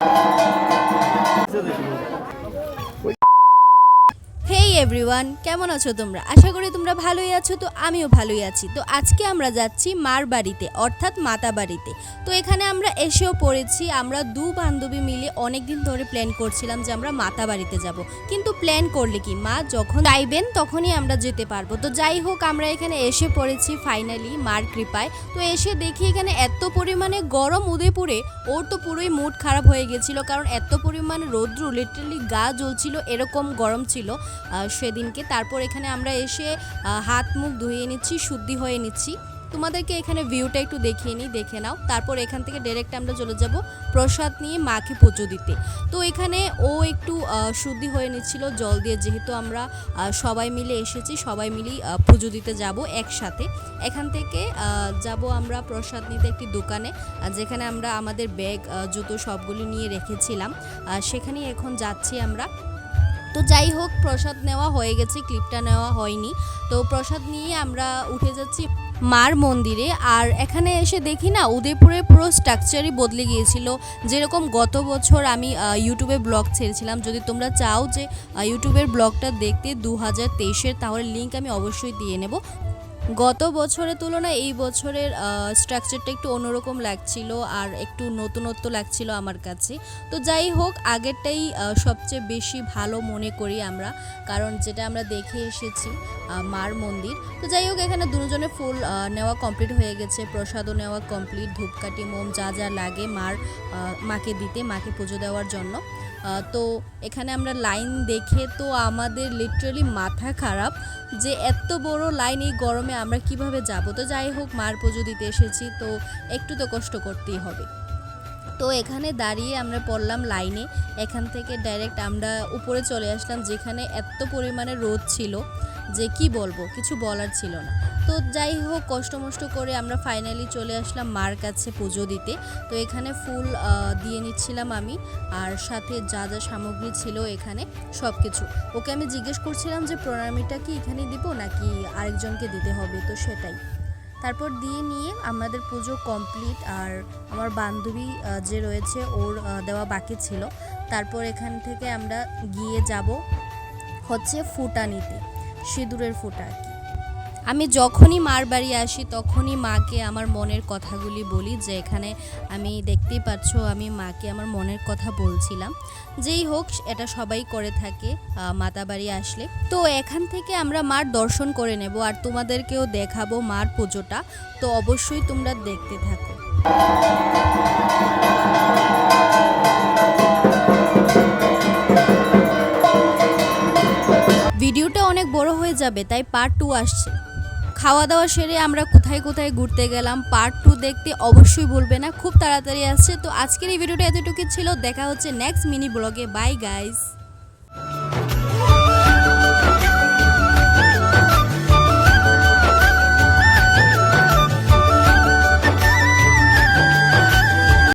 这是什么？এভরিওয়ান কেমন আছো তোমরা? আশা করি তোমরা ভালোই আছো, তো আমিও ভালোই আছি। তো আজকে আমরা যাচ্ছি মার বাড়িতে, অর্থাৎ মাতা বাড়িতে। তো এখানে আমরা এসেও পড়েছি, আমরা দু বান্ধবী মিলে অনেক দিন ধরে প্ল্যান করছিলাম যে আমরা মাতা বাড়িতে যাব। কিন্তু প্ল্যান করলে কি, মা যখন চাইবেন তখনই আমরা যেতে পারব। তো যাই হোক, আমরা এখানে এসে পড়েছি ফাইনালি মার কৃপায়। তো এসে দেখি এখানে এত পরিমাণে গরম উদয়পুরে, ওর তো পুরোই মুড খারাপ হয়ে গেছিল। কারণ এত পরিমাণ রৌদ্র লিটারালি গা জ্বলছিল, এরকম গরম ছিল। সেদিনকে। তারপর এখানে আমরা এসে হাত মুখ ধুয়ে নিচ্ছি, শুদ্ধি হয়ে নিচ্ছি। তোমাদেরকে এখানে ভিউটা একটু দেখিয়ে নিই, দেখে নাও। তারপর এখান থেকে ডাইরেক্ট আমরা চলে যাব প্রসাদ নিয়ে মাকে পুজো দিতে। তো এখানে ও একটু শুদ্ধি হয়ে নিচ্ছিল, জল দিয়ে যেহেতু আমরা সবাই মিলে এসেছি, সবাই মিলেই পুজো দিতে যাব একসাথে। এখান থেকে যাব আমরা প্রসাদ নিতে একটি দোকানে যেখানে আমরা আমাদের ব্যাগ জুতো সবগুলি নিয়ে রেখেছিলাম। সেখানেই এখন যাচ্ছি আমরা। তো যাই হোক, প্রসাদ নেওয়া হয়ে গেছে, ক্লিপটা নেওয়া হয়নি। তো প্রসাদ নিয়ে আমরা উঠে যাচ্ছি মার মন্দিরে। আর এখানে এসে দেখি না, উদয়পুরের পুরো স্ট্রাকচারই বদলে গিয়েছিল। যেরকম গত বছর আমি ইউটিউবে ব্লগ ছেড়েছিলাম। যদি তোমরা চাও যে ইউটিউবের ব্লগটা দেখতে দু হাজার তেইশের, তাহলে লিঙ্ক আমি অবশ্যই দিয়ে নেব। গত বছরের তুলনায় এই বছরের স্ট্রাকচারটা একটু অন্যরকম লাগছিল আর একটু নতুনত্ব লাগছিল আমার কাছে। তো যাই হোক, আগেরটাই সবচেয়ে বেশি ভালো মনে করি আমরা, কারণ যেটা আমরা দেখে এসেছি মার মন্দির। তো যাই হোক, এখানে দুজনে ফুল নেওয়া কমপ্লিট হয়ে গেছে, প্রসাদও নেওয়া কমপ্লিট ধূপকাঠি, মোম, যা যা লাগে মার মাকে দিতে, মাকে পুজো দেওয়ার জন্য। তো এখানে আমরা লাইন দেখে তো আমাদের লিটারালি মাথা খারাপ যে এত বড় লাইন এই গরমে আমরা কীভাবে যাব? তো যাই হোক, মার পুজো দিতে এসেছি, তো একটু তো কষ্ট করতেই হবে। তো এখানে দাঁড়িয়ে আমরা পড়লাম লাইনে। এখান থেকে ডাইরেক্ট আমরা উপরে চলে আসলাম, যেখানে এত পরিমাণে রোদ ছিল যে কি বলব, কিছু বলার ছিল না। তো যাই হোক, কষ্ট মষ্ট করে আমরা ফাইনালি চলে আসলাম মার কাছে পুজো দিতে। তো এখানে ফুল দিয়ে নিচ্ছিলাম আমি, আর সাথে যা যা সামগ্রী ছিল এখানে সব কিছু ওকে আমি জিজ্ঞেস করছিলাম যে, প্রণামীটা কি এখানে দিব নাকি আরেকজনকে দিতে হবে? তো সেটাই। তারপর দিয়ে নিয়ে আমাদের পুজো কমপ্লিট আর আমার বান্ধবী যে রয়েছে ওর দেওয়া বাকি ছিল। তারপর এখান থেকে আমরা গিয়ে যাব হচ্ছে ফুটা নিতে সিঁদুরের ফুটা। আমি যখনই মার বাড়ি আসি, তখনই মাকে আমার মনের কথাগুলি বলি, যে এখানে আমি দেখতেই পাচ্ছ আমি মাকে আমার মনের কথা বলছিলাম। যেই হোক, এটা সবাই করে থাকে মাতা বাড়ি আসলে। তো এখান থেকে আমরা মার দর্শন করে নেব আর তোমাদেরকেও দেখাবো মার পুজোটা। তো অবশ্যই তোমরা দেখতে থাকো। ভিডিওটা অনেক বড় হয়ে যাবে, তাই পার্ট টু আসছে। খাওয়া দাওয়া সেরে আমরা কোথায় কোথায় ঘুরতে গেলাম পার্ট টু দেখতে অবশ্যই বলবে না, খুব তাড়াতাড়ি আসছে। তো আজকের এই ভিডিওটা এতটুকু ছিল, দেখা হচ্ছে নেক্সট মিনি ব্লগে বাই গাইস